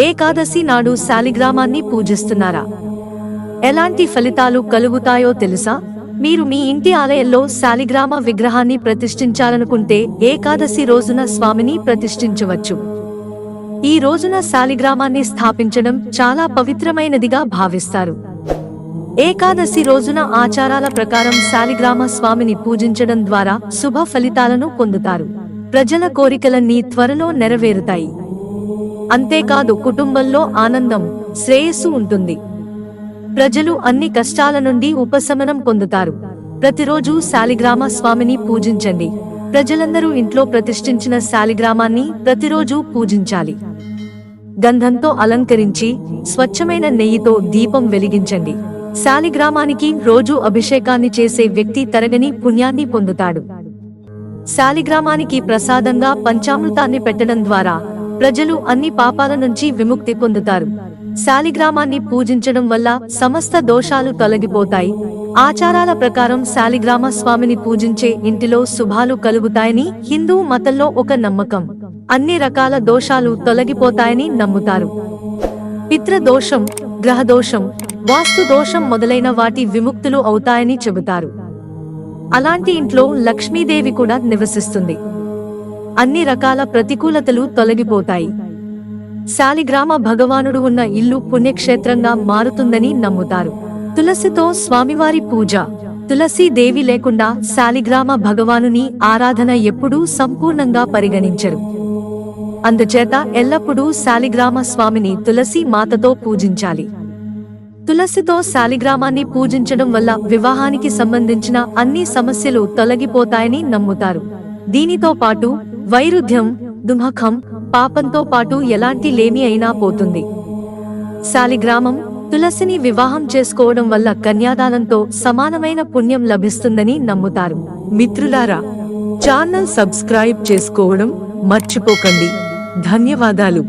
ఏకాదశి నాడు శాలిగ్రామాన్ని పూజిస్తున్నారా? ఎలాంటి ఫలితాలు కలుగుతాయో తెలుసా? మీరు మీ ఇంటి ఆలయంలో శాలిగ్రామ విగ్రహాన్ని ప్రతిష్ఠించాలనుకుంటే ఏకాదశి రోజున స్వామిని ప్రతిష్ఠించవచ్చు. ఈ రోజున శాలిగ్రామాన్ని స్థాపించడం చాలా పవిత్రమైనదిగా భావిస్తారు. ఏకాదశి రోజున ఆచారాల ప్రకారం శాలిగ్రామ స్వామిని పూజించడం ద్వారా శుభ ఫలితాలను పొందుతారు. ప్రజల కోరికలన్నీ త్వరలో నెరవేరుతాయి. అంతేకాదు కుటుంబంలో ఆనందం శ్రేయస్సు ఉంటుంది. ప్రజలు అన్ని కష్టాల నుండి ఉపశమనం పొందుతారు. ప్రతిరోజు శాలిగ్రామ స్వామిని పూజించండి. ప్రజలందరూ ఇంట్లో ప్రతిష్ఠించిన శాలిగ్రామాన్ని ప్రతిరోజు పూజించాలి. గంధంతో అలంకరించి స్వచ్ఛమైన నెయ్యితో దీపం వెలిగించండి. శాలిగ్రామానికి రోజు అభిషేకాన్ని చేసే వ్యక్తి తరగని పుణ్యాన్ని పొందుతాడు. శాలిగ్రామానికి ప్రసాదంగా పంచామృతాన్ని పెట్టడం ద్వారా ప్రజలు అన్ని పాపాల నుంచి విముక్తి పొందుతారు. శాలిగ్రామాన్ని పూజించడం వల్ల సమస్త దోషాలు తొలగిపోతాయి. ఆచారాల ప్రకారం శాలిగ్రామ స్వామిని పూజించే ఇంటిలో శుభాలు కలుగుతాయని హిందూ మతంలో ఒక నమ్మకం. అన్ని రకాల దోషాలు తొలగిపోతాయని నమ్ముతారు. పిత్రదోషం గ్రహదోషం వాస్తు దోషం మొదలైన వాటి విముక్తులు అవుతాయని చెబుతారు. అలాంటి ఇంట్లో లక్ష్మీదేవి కూడా నివసిస్తుంది. అన్ని రకాల ప్రతికూలతలు తొలగిపోతాయి. శాలిగ్రామ భగవానుడు ఉన్న ఇల్లు పుణ్యక్షేత్రంగా మారుతుందని నమ్ముతారు. తులసితో స్వామివారి పూజ. తులసీదేవి లేకుండా శాలిగ్రామ భగవానుని ఆరాధన ఎప్పుడూ సంపూర్ణంగా పరిగణించరు. అందుచేత ఎల్లప్పుడూ శాలిగ్రామ స్వామిని తులసి మాతతో పూజించాలి. తులసితో శాలిగ్రామాన్ని పూజించడం వల్ల వివాహానికి సంబంధించిన అన్ని సమస్యలు తొలగిపోతాయని నమ్ముతారు. దీనితో పాటు వైరుధ్యం దుమఖం పాపంతో పాటు ఎలాంటి లేమి అయినా పోతుంది. శాలిగ్రామం తులసిని వివాహం చేసుకోవడం వల్ల కన్యాదానంతో సమానమైన పుణ్యం లభిస్తుందని నమ్ముతారు. మిత్రులారా ఛానల్ సబ్స్క్రైబ్ చేసుకోవడం మర్చిపోకండి. ధన్యవాదాలు.